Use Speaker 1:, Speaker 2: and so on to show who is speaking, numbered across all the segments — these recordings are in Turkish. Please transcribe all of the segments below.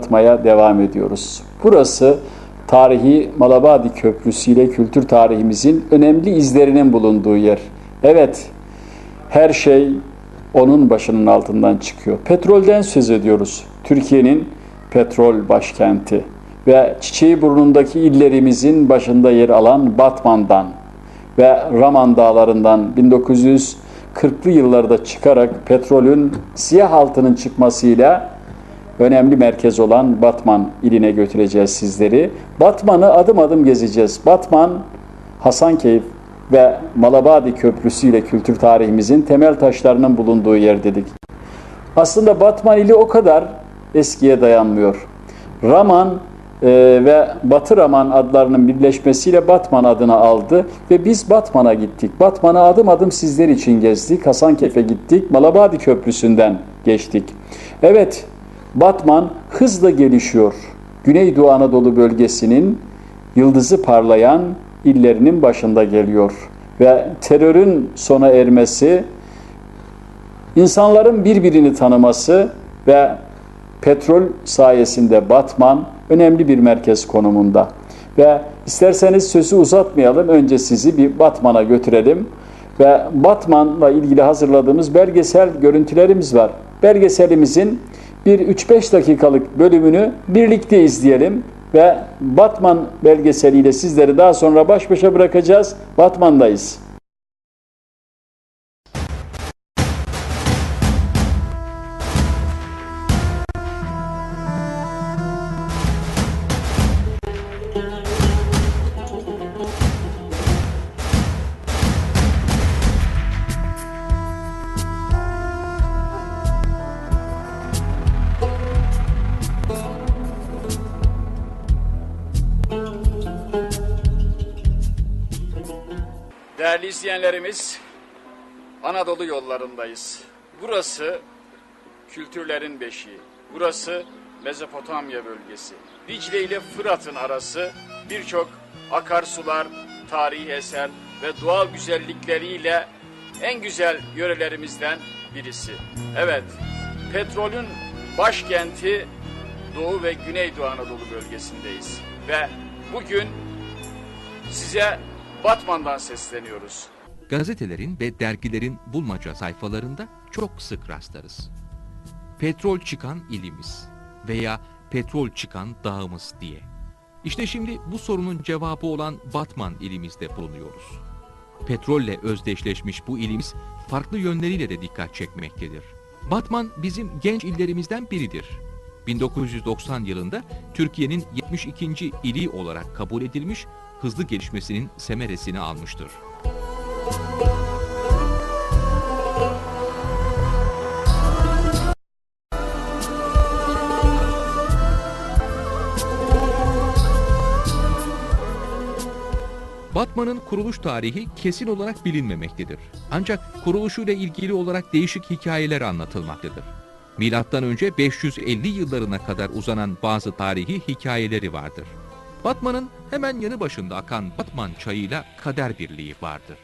Speaker 1: anlatmaya devam ediyoruz. Burası tarihi Malabadi Köprüsü ile kültür tarihimizin önemli izlerinin bulunduğu yer. Evet, her şey onun başının altından çıkıyor. Petrolden söz ediyoruz. Türkiye'nin petrol başkenti ve çiçeği burnundaki illerimizin başında yer alan Batman'dan ve Raman Dağları'ndan 1940'lı yıllarda çıkarak petrolün siyah altının çıkmasıyla önemli merkez olan Batman iline götüreceğiz sizleri. Batman'ı adım adım gezeceğiz. Batman, Hasankeyf ve Malabadi Köprüsü ile kültür tarihimizin temel taşlarının bulunduğu yer dedik. Aslında Batman ili o kadar eskiye dayanmıyor. Raman e, ve Batı Raman adlarının birleşmesiyle Batman adını aldı ve biz Batman'a gittik. Batman'a adım adım sizler için gezdik. Hasankeyf'e gittik. Malabadi Köprüsü'nden geçtik. Evet, Batman hızla gelişiyor. Güneydoğu Anadolu bölgesinin yıldızı parlayan illerinin başında geliyor. Ve terörün sona ermesi, insanların birbirini tanıması ve petrol sayesinde Batman önemli bir merkez konumunda. Ve isterseniz sözü uzatmayalım. Önce sizi bir Batman'a götürelim. Ve Batman'la ilgili hazırladığımız belgesel görüntülerimiz var. Belgeselimizin bir 3-5 dakikalık bölümünü birlikte izleyelim ve Batman belgeseliyle sizleri daha sonra baş başa bırakacağız. Batman'dayız. Değerli izleyenlerimiz, Anadolu yollarındayız. Burası kültürlerin beşiği. Burası Mezopotamya bölgesi. Dicle ile Fırat'ın arası birçok akarsular, tarihi eser ve doğal güzellikleriyle en güzel yörelerimizden birisi. Evet, petrolün başkenti Doğu ve Güneydoğu Anadolu bölgesindeyiz. Ve bugün size Batman'dan sesleniyoruz.
Speaker 2: Gazetelerin ve dergilerin bulmaca sayfalarında çok sık rastlarız. Petrol çıkan ilimiz veya petrol çıkan dağımız diye. İşte şimdi bu sorunun cevabı olan Batman ilimizde bulunuyoruz. Petrolle özdeşleşmiş bu ilimiz farklı yönleriyle de dikkat çekmektedir. Batman bizim genç illerimizden biridir. 1990 yılında Türkiye'nin 72. ili olarak kabul edilmiş, hızlı gelişmesinin semeresini almıştır. Batman'ın kuruluş tarihi kesin olarak bilinmemektedir. Ancak kuruluşuyla ilgili olarak değişik hikayeler anlatılmaktadır. Milattan önce 550 yıllarına kadar uzanan bazı tarihi hikayeleri vardır. Batman'ın hemen yanı başında akan Batman çayıyla kader birliği vardır.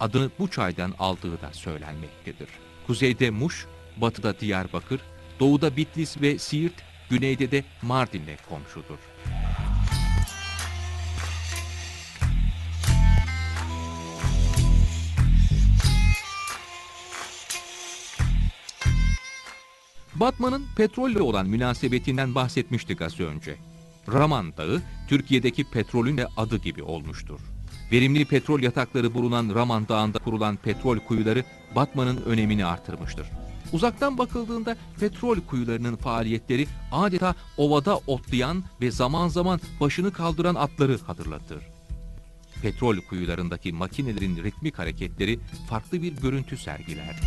Speaker 2: Adını bu çaydan aldığı da söylenmektedir. Kuzeyde Muş, batıda Diyarbakır, doğuda Bitlis ve Siirt, güneyde de Mardin'le komşudur. Batman'ın petrolle olan münasebetinden bahsetmiştik az önce. Raman Dağı, Türkiye'deki petrolün de adı gibi olmuştur. Verimli petrol yatakları bulunan Raman Dağı'nda kurulan petrol kuyuları Batman'ın önemini artırmıştır. Uzaktan bakıldığında petrol kuyularının faaliyetleri adeta ovada otlayan ve zaman zaman başını kaldıran atları hatırlatır. Petrol kuyularındaki makinelerin ritmik hareketleri farklı bir görüntü sergiler.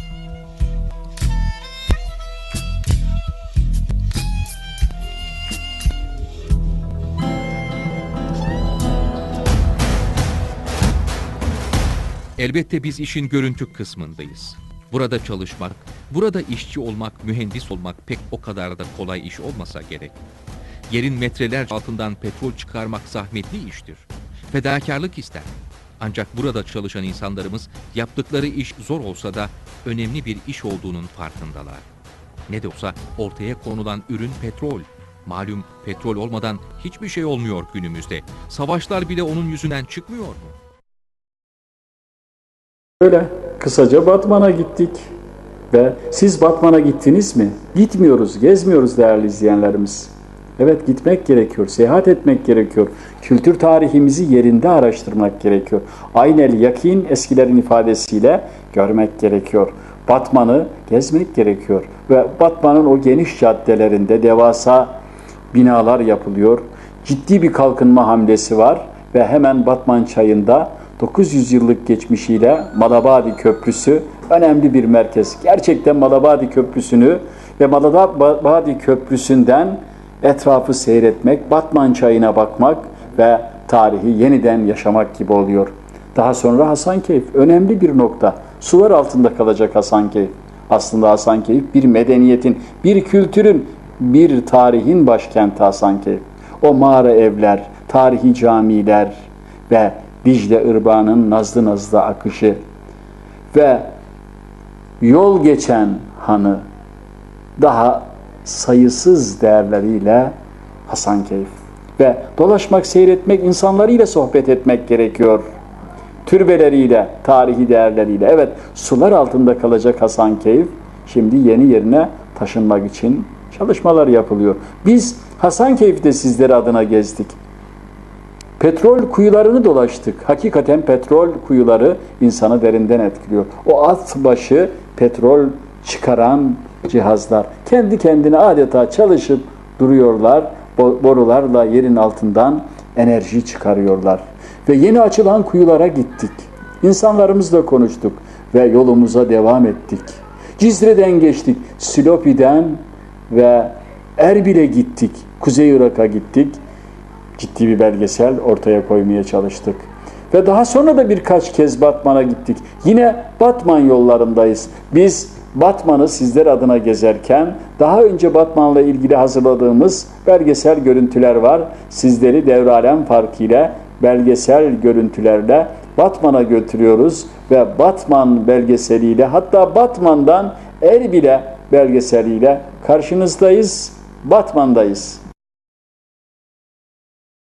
Speaker 2: Elbette biz işin görüntü kısmındayız. Burada çalışmak, burada işçi olmak, mühendis olmak pek o kadar da kolay iş olmasa gerek. Yerin metreler altından petrol çıkarmak zahmetli iştir. Fedakarlık ister. Ancak burada çalışan insanlarımız yaptıkları iş zor olsa da önemli bir iş olduğunun farkındalar. Ne de olsa ortaya konulan ürün petrol. Malum petrol olmadan hiçbir şey olmuyor günümüzde. Savaşlar bile onun yüzünden çıkmıyor mu?
Speaker 1: Böyle kısaca Batman'a gittik. Ve siz Batman'a gittiniz mi? Gitmiyoruz, gezmiyoruz değerli izleyenlerimiz. Evet gitmek gerekiyor, seyahat etmek gerekiyor. Kültür tarihimizi yerinde araştırmak gerekiyor. Aynel yakin eskilerin ifadesiyle görmek gerekiyor. Batman'ı gezmek gerekiyor. Ve Batman'ın o geniş caddelerinde devasa binalar yapılıyor. Ciddi bir kalkınma hamlesi var ve hemen Batman çayında 900 yıllık geçmişiyle Malabadi Köprüsü önemli bir merkez. Gerçekten Malabadi Köprüsü'nü ve Malabadi Köprüsü'nden etrafı seyretmek, Batman çayına bakmak ve tarihi yeniden yaşamak gibi oluyor. Daha sonra Hasankeyf önemli bir nokta. Sular altında kalacak Hasankeyf. Aslında Hasankeyf bir medeniyetin, bir kültürün, bir tarihin başkenti Hasankeyf. O mağara evler, tarihi camiler ve Dicle Irmağı'nın nazlı nazlı akışı ve yol geçen hanı daha sayısız değerleriyle Hasankeyf ve dolaşmak, seyretmek, insanlarıyla sohbet etmek gerekiyor. Türbeleriyle, tarihi değerleriyle. Evet, sular altında kalacak Hasankeyf şimdi yeni yerine taşınmak için çalışmalar yapılıyor. Biz Hasankeyf'te sizler adına gezdik. Petrol kuyularını dolaştık. Hakikaten petrol kuyuları insanı derinden etkiliyor. O at başı petrol çıkaran cihazlar kendi kendine adeta çalışıp duruyorlar. Borularla yerin altından enerji çıkarıyorlar. Ve yeni açılan kuyulara gittik. İnsanlarımızla konuştuk ve yolumuza devam ettik. Cizre'den geçtik, Silopi'den ve Erbil'e gittik, Kuzey Irak'a gittik. Ciddi bir belgesel ortaya koymaya çalıştık. Ve daha sonra da birkaç kez Batman'a gittik. Yine Batman yollarındayız. Biz Batman'ı sizler adına gezerken daha önce Batman'la ilgili hazırladığımız belgesel görüntüler var. Sizleri devralem farkıyla belgesel görüntülerle Batman'a götürüyoruz ve Batman belgeseliyle hatta Batman'dan Erbil'e belgeseliyle karşınızdayız. Batman'dayız.